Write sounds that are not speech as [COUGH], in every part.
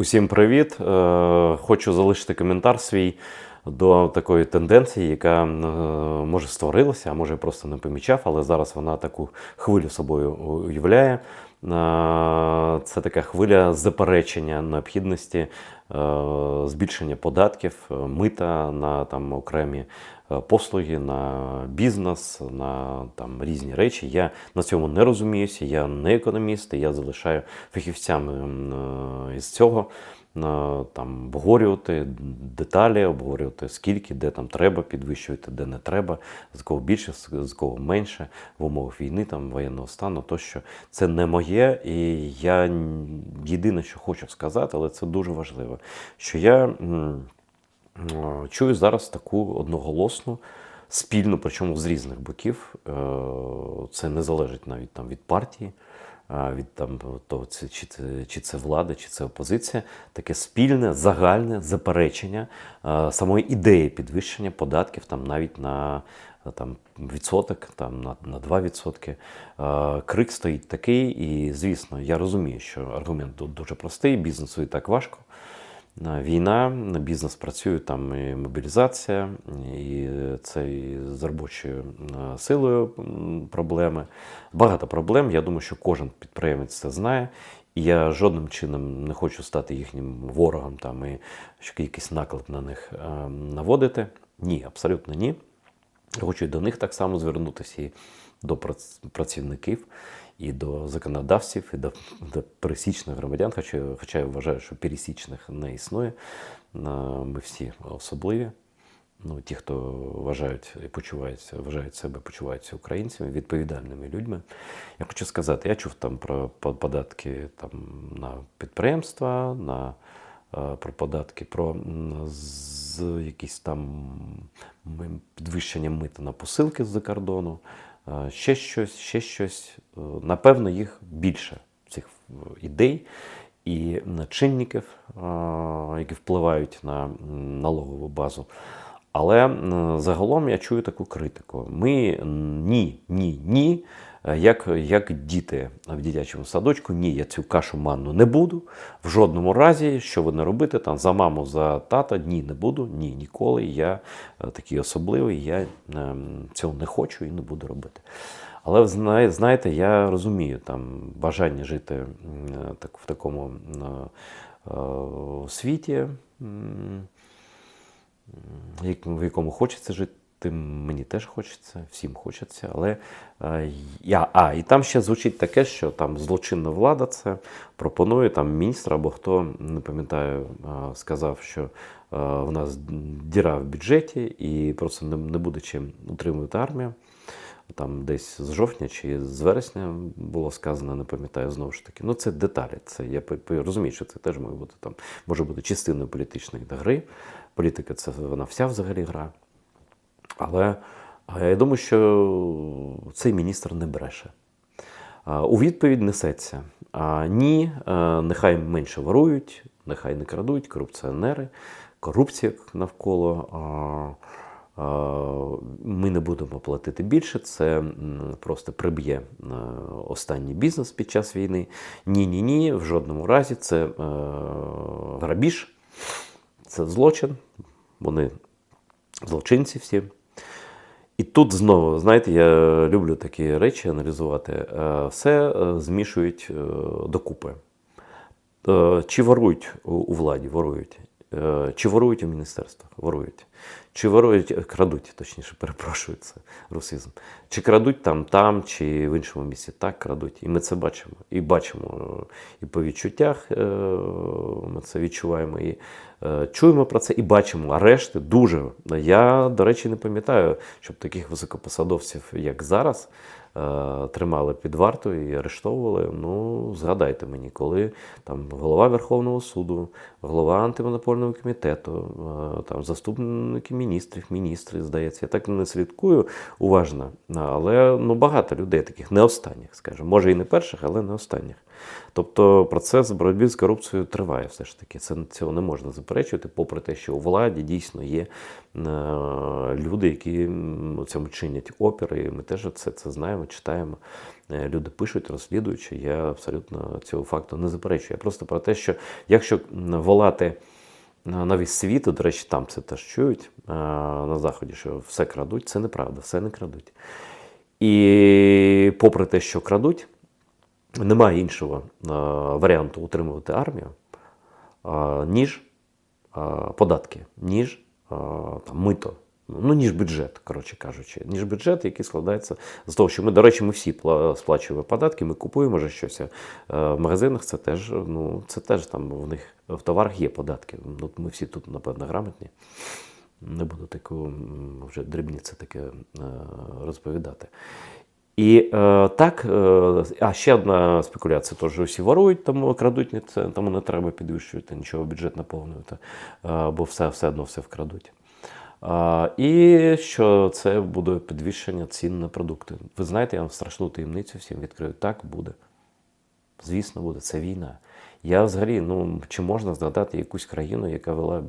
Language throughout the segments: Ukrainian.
Усім привіт! Е, Хочу залишити коментар свій до такої тенденції, яка е, може створилася, а може просто не помічав, але зараз вона таку хвилю собою уявляє. Е, Це така хвиля заперечення необхідності збільшення податків, мита на там окремі послуги, на бізнес, на там різні речі. Я на цьому не розуміюся, я не економіст, і я залишаю фахівцями е, із цього е, там обговорювати деталі, обговорювати скільки, де там треба підвищувати, де не треба, з кого більше, з кого менше в умовах війни, там воєнного стану, тощо це не моє, і я єдине, що хочу сказати, але це дуже важливо, що я. Е, Чую зараз таку одноголосну, спільну, причому з різних боків. Е, Це не залежить навіть там від партії, від там того, це, чи, це, чи це влада, чи це опозиція. Таке спільне, загальне заперечення е, самої ідеї підвищення податків там навіть на е, там, відсоток, там, на, на 2%. Е, Крик стоїть такий, і звісно, я розумію, що аргумент тут дуже простий, бізнесу і так важко. Війна, бізнес працює, там і мобілізація, і це і з робочою силою проблеми. Багато проблем. Я думаю, що кожен підприємець це знає. І я жодним чином не хочу стати їхнім ворогом там і якийсь наклад на них е, наводити. Ні, абсолютно ні. Хочу і до них так само звернутися і до працівників, і до законодавців, і до, до пересічних громадян, хоча, хоча я вважаю, що пересічних не існує. Ми всі особливі. Ну, ті, хто вважають і почуваються, вважають себе, почуваються українцями, відповідальними людьми. Я хочу сказати, я чув там про податки там, на підприємства, на е, про податки, про з якісь там підвищення мита на посилки з-за кордону, ще щось, ще щось. Е, Напевно, їх більше цих е, ідей і чинників, е, які впливають на налогову базу. Але загалом я чую таку критику. Ми ні, ні, ні. Е, Як, як діти в дитячому садочку, ні, я цю кашу манну не буду. В жодному разі, що ви не робите, там за маму, за тата, ні, не буду, ні, ніколи. Я е, такий особливий, я ем, цього не хочу і не буду робити. Але знаєте, я розумію там бажання жити так, в такому е, світі. в якому хочеться жити. Мені теж хочеться, всім хочеться, але е, я. А, і там ще звучить таке, що там злочинна влада це пропонує там міністр або хто, не пам'ятаю, е, сказав, що е, в нас діра в бюджеті і просто не, буде чим утримувати армію. Там десь з жовтня чи з вересня було сказано, не пам'ятаю знову ж таки. Ну, це деталі. Це я розумію, що це теж може бути там, може бути частиною політичної гри. Політика це вона вся взагалі гра. Але я думаю, що цей міністр не бреше. У відповідь несеться: ні, е, нехай менше ворують, нехай не крадуть, корупціонери, корупція навколо. Ми не будемо платити більше, це просто приб'є е, останній бізнес під час війни. Ні, ні, ні, в жодному разі це е, грабіж, це злочин. Вони злочинці всі. І тут знову, знаєте, я люблю такі речі аналізувати. Е, Все е, змішують е, докупи. Чи ворують у владі? Ворують. Е, Чи ворують у міністерствах? Ворують. Чи ворують, е, крадуть, точніше, перепрошую, це [LAUGHS] русизм. Чи крадуть там, там, чи в іншому місці? Так, крадуть. І ми це бачимо. І бачимо е, і по відчуттях е, ми це відчуваємо, і е, чуємо про це, і бачимо арешти дуже. Я, до речі, не пам'ятаю, щоб таких високопосадовців, як зараз, тримали під вартою і арештовували. Ну, згадайте мені, коли там голова Верховного суду, голова антимонопольного комітету, е, там заступник представники міністрів, міністри, здається. Я так не слідкую уважно, але ну, багато людей таких, не останніх, скажімо. Може і не перших, але не останніх. Тобто процес боротьби з корупцією триває все ж таки. Це цього не можна заперечувати, попри те, що у владі дійсно є е, люди, які цьому чинять опір, і ми теж це, це знаємо, читаємо. Е, Люди пишуть, розслідуючи. Я абсолютно цього факту не заперечую. Я просто про те, що якщо волати на весь світ, до речі, там це теж чують на Заході, що все крадуть, це неправда, все не крадуть. І попри те, що крадуть, немає іншого варіанту утримувати армію, ніж податки, ніж там, мито. Ну, ніж бюджет, коротше кажучи, ніж бюджет, який складається з того, що ми, до речі, ми всі сплачуємо податки, ми купуємо вже щось. е, В магазинах це теж, ну, це теж там в них в товарах є податки. Ну, ми всі тут, напевно, грамотні. Не буду таку вже дрібниці таке е, розповідати. І е, так, е, а ще одна спекуляція, теж усі ворують, тому крадуть, тому не треба підвищувати нічого, бюджет наповнювати, е, бо все, все одно все вкрадуть. І що це буде підвищення цін на продукти. Ви знаєте, я вам страшну таємницю всім відкрию. Так буде. Звісно, буде. Це війна. Я взагалі, ну чи можна згадати якусь країну, яка вела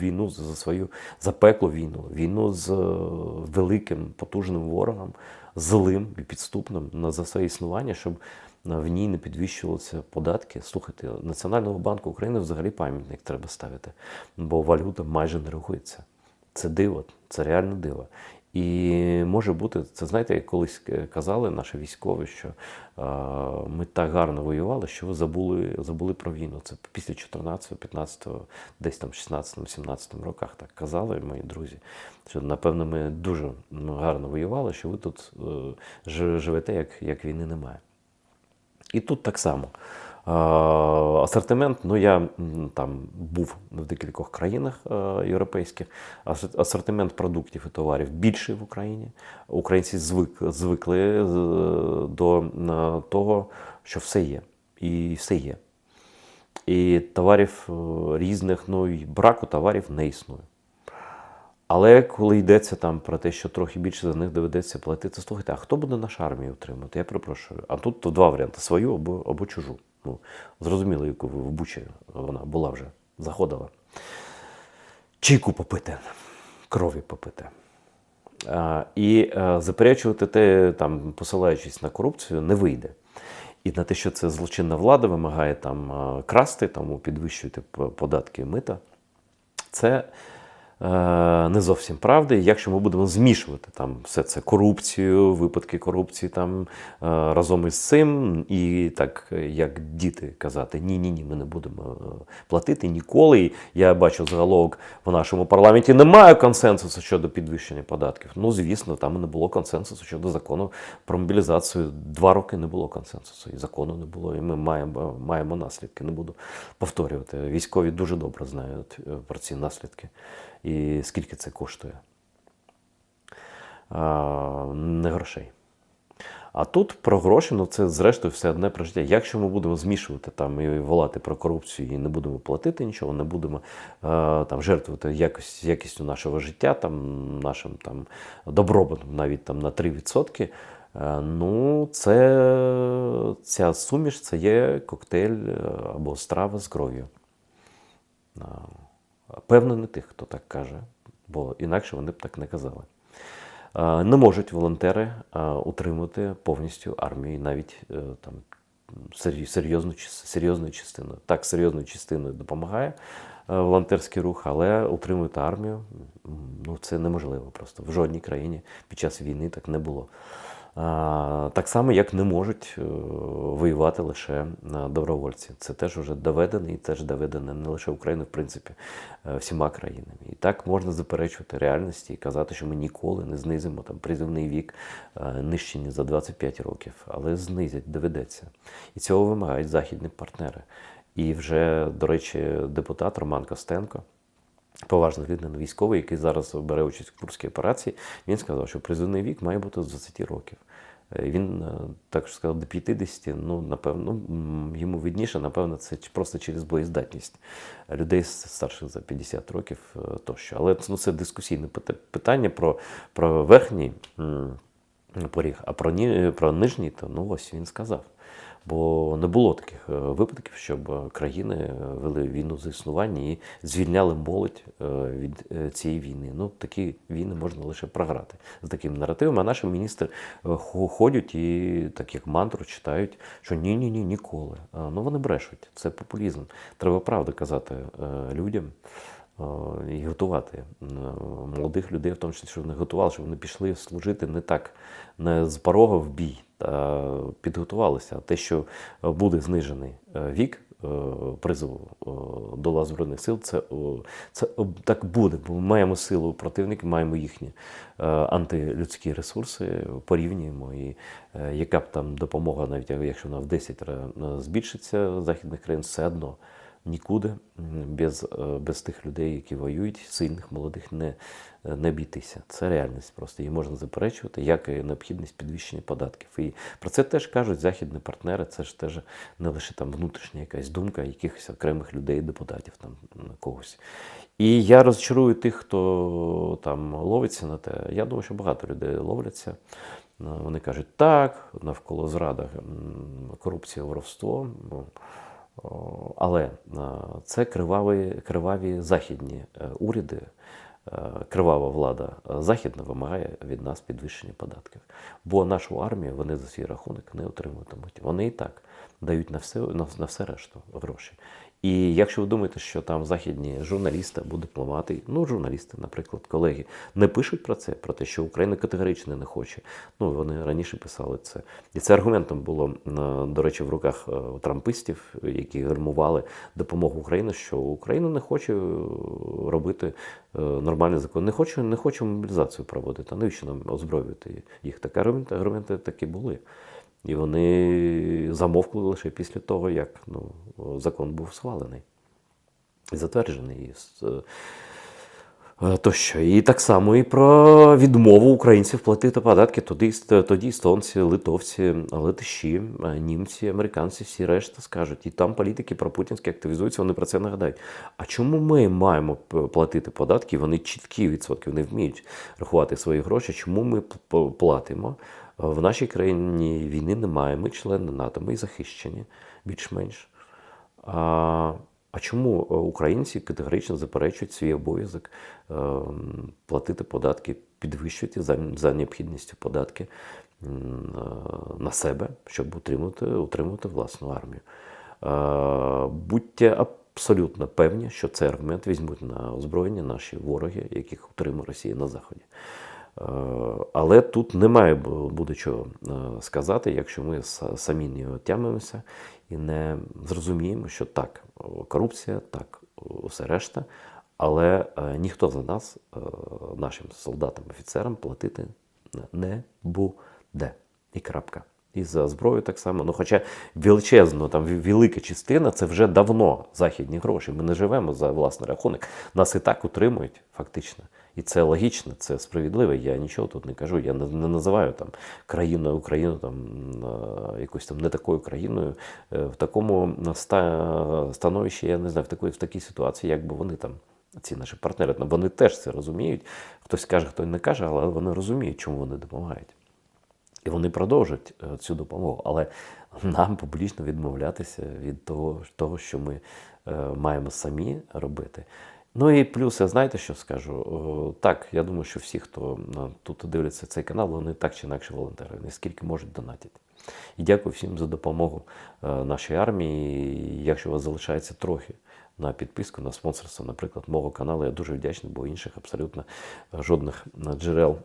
війну за свою запеклу війну, війну з е, великим потужним ворогом, злим і підступним за своє існування, щоб е, в ній не підвищувалися податки. Слухайте, Національного банку України взагалі пам'ятник треба ставити, бо валюта майже не рухається. Це диво, це реально диво. І може бути, це знаєте, як колись е, казали наші військові, що е, ми так гарно воювали, що ви забули, забули про війну. Це після 14, 15, десь там 16, 17 роках так казали мої друзі. Що напевно ми дуже гарно воювали, що ви тут е, живете, як, як війни немає. І тут так само. Е, Асортимент, ну я там був в декількох країнах е, європейських. Асортимент продуктів і товарів більший в Україні. Українці звик, звикли е, до того, що все є. І все є. І товарів різних, ну і браку товарів не існує. Але коли йдеться там про те, що трохи більше за них доведеться платити, слухайте, а хто буде нашу армію утримувати? Я перепрошую. А тут два варіанти: свою або, або чужу. Ну, зрозуміло, яку в Бучі вона була вже, заходила. Чайку попити, крові попити. А, і а, заперечувати те, там, посилаючись на корупцію, не вийде. І на те, що це злочинна влада вимагає там красти, тому підвищувати податки мита, це е, не зовсім правда. І Якщо ми будемо змішувати там все це корупцію, випадки корупції там е, разом із цим, і так як діти казати, ні, ні, ні, ми не будемо е, платити ніколи. Я бачу заголовок в нашому парламенті немає консенсусу щодо підвищення податків. Ну, звісно, там не було консенсусу щодо закону про мобілізацію. Два роки не було консенсусу, і закону не було. І ми маємо, маємо наслідки. Не буду повторювати. Військові дуже добре знають е, про ці наслідки і скільки це коштує. Не грошей. А тут про гроші, ну це зрештою все одне про життя. Якщо ми будемо змішувати там і волати про корупцію і не будемо платити нічого, не будемо е, там жертвувати якось, якістю нашого життя, там нашим там добробутом навіть там на 3%, е, ну це ця суміш це є коктейль е, або страва з кров'ю. Певно, не тих, хто так каже, бо інакше вони б так не казали. Не можуть волонтери утримувати повністю армію, навіть е, там серйозну, серйозною частиною. Так, серйозною частиною допомагає е, волонтерський рух, але утримувати армію ну, це неможливо просто. В жодній країні під час війни так не було. Так само, як не можуть е, воювати лише е, добровольці. Це теж вже доведено і теж доведено не лише Україною, в принципі, е, всіма країнами. І так можна заперечувати реальності і казати, що ми ніколи не знизимо там призивний вік нижче ніж за 25 років, але знизять, доведеться. І цього вимагають західні партнери. І вже, до речі, депутат Роман Костенко. Поважно відданий військовий, який зараз бере участь в курській операції, він сказав, що призовний вік має бути з 20 років. Е, Він е, так що сказав до 50, ну напевно, ну, йому видніше, напевно, це просто через боєздатність людей старших за 50 років е, тощо. Але ну, це дискусійне питання про, про верхній поріг, а про, ні, про нижній, то ну ось він сказав. Бо не було таких е, випадків, щоб е, країни е, вели війну за існування і звільняли молодь від цієї війни. Ну, такі війни можна лише програти з таким наративом. А наші міністри хо- ходять і так як мантру читають, що ні, ні, ні, ніколи. Ну вони брешуть. Це популізм. Треба правду казати людям. І готувати молодих людей, в тому числі, щоб вони готували, щоб вони пішли служити не так, не з порога в бій, підготувалися. А те, що буде знижений е, вік е, призову е, до лав Збройних сил, це, це так буде, бо ми маємо силу противника, маємо їхні е, антилюдські ресурси, порівнюємо. І е, яка б там допомога, навіть якщо вона в 10 разів збільшиться західних країн, все одно нікуди без, е, без тих людей, які воюють, сильних, молодих, не, не обійтися. Це реальність просто. Її можна заперечувати, як і необхідність підвищення податків. І про це теж кажуть західні партнери. Це ж теж не лише там внутрішня якась думка якихось окремих людей, депутатів там на когось. І я розчарую тих, хто там ловиться на те. Я думаю, що багато людей ловляться. Е, Вони кажуть, так, навколо зрада, корупція, воровство. Але е, це криваві, криваві західні е, уряди, е, кривава влада західна вимагає від нас підвищення податків. Бо нашу армію вони за свій рахунок не отримуватимуть. Вони і так дають на все, на, на все решту гроші. І якщо ви думаєте, що там західні журналісти або дипломати, ну журналісти, наприклад, колеги, не пишуть про це, про те, що Україна категорично не хоче. Ну вони раніше писали це. І це аргументом було, е, до речі, в руках е, трампистів, які гальмували допомогу Україні, що Україна не хоче е, робити нормальний закон, не хоче, не хоче мобілізацію проводити. А навіщо нам озброювати їх? Так аргументи такі були. І вони замовкли лише після того, як ну, закон був схвалений і затверджений. Е, Тощо. І так само і про відмову українців платити податки. Тоді, тоді естонці, литовці, латиші, е, німці, американці, всі решта скажуть. І там політики пропутінські активізуються, вони про це нагадають. А чому ми маємо платити податки? Вони чіткі відсотки, вони вміють рахувати свої гроші. Чому ми платимо? В нашій країні війни немає. Ми члени НАТО, ми захищені більш-менш. А, а чому е, українці категорично заперечують свій обов'язок е, платити податки, підвищувати за, за необхідністю податки е, на себе, щоб утримувати, утримувати власну армію? Будьте абсолютно певні, що цей аргумент візьмуть на озброєння наші вороги, яких утримує Росія на Заході. Е, Але тут немає бу- буде чого е, сказати, якщо ми самі не отямимося і не зрозуміємо, що так, корупція, так, усе решта, але е, ніхто за нас, нашим солдатам, офіцерам, платити не буде. І крапка. І за зброю так само. Ну, хоча величезно, там велика частина це вже давно західні гроші. Ми не живемо за власний рахунок. Нас і так утримують, фактично. І це логічно, це справедливо. Я нічого тут не кажу. Я не, не називаю там країною Україну там якоюсь там не такою країною. Е, В такому ста- становищі, я не знаю, в такій, в такій ситуації, як би вони там. Ці наші партнери, вони теж це розуміють. Хтось каже, хто не каже, але вони розуміють, чому вони допомагають. І вони продовжать е, цю допомогу. Але нам публічно відмовлятися від того, того що ми е, маємо самі робити. Ну і плюс, я знаєте, що скажу? Так, я думаю, що всі, хто е, тут дивляться цей канал, вони так чи інакше волонтери, наскільки можуть донатити. І дякую всім за допомогу е, нашій армії. Якщо у вас залишається трохи на підписку, на спонсорство, наприклад, мого каналу, я дуже вдячний, бо інших абсолютно жодних е, джерел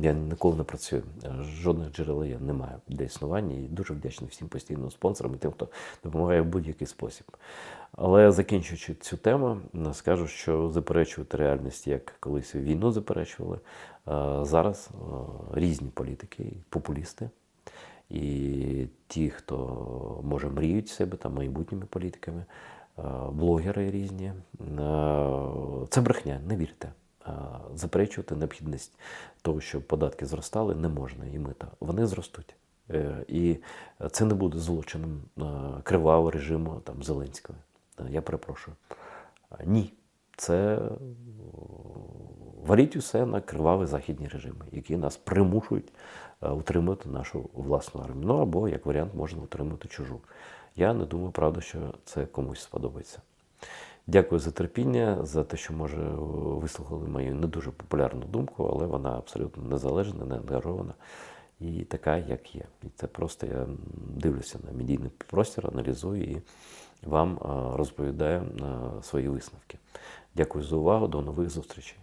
я ніколи не працюю. Е, Жодних джерел я не маю для існування. І дуже вдячний всім постійним спонсорам і тим, хто допомагає в будь-який спосіб. Але закінчуючи цю тему, скажу, що заперечувати реальність, як колись війну заперечували, е, зараз е, різні політики, популісти. І ті, хто може мріють себе там майбутніми політиками, е, блогери різні. Е, Це брехня, не вірте. Заперечувати необхідність того, щоб податки зростали, не можна і мита. Вони зростуть. Е, І це не буде злочином е, кривавого режиму там, Зеленського. Е, Я перепрошую. Ні. Це е, варіть усе на криваві західні режими, які нас примушують е, утримувати нашу власну армію. Ну або, як варіант, можна утримати чужу. Я не думаю, правда, що це комусь сподобається. Дякую за терпіння, за те, що може вислухали мою не дуже популярну думку, але вона абсолютно незалежна, не ангажована і така, як є. І це просто я дивлюся на медійний простір, аналізую і вам е, розповідаю е, свої висновки. Дякую за увагу. До нових зустрічей.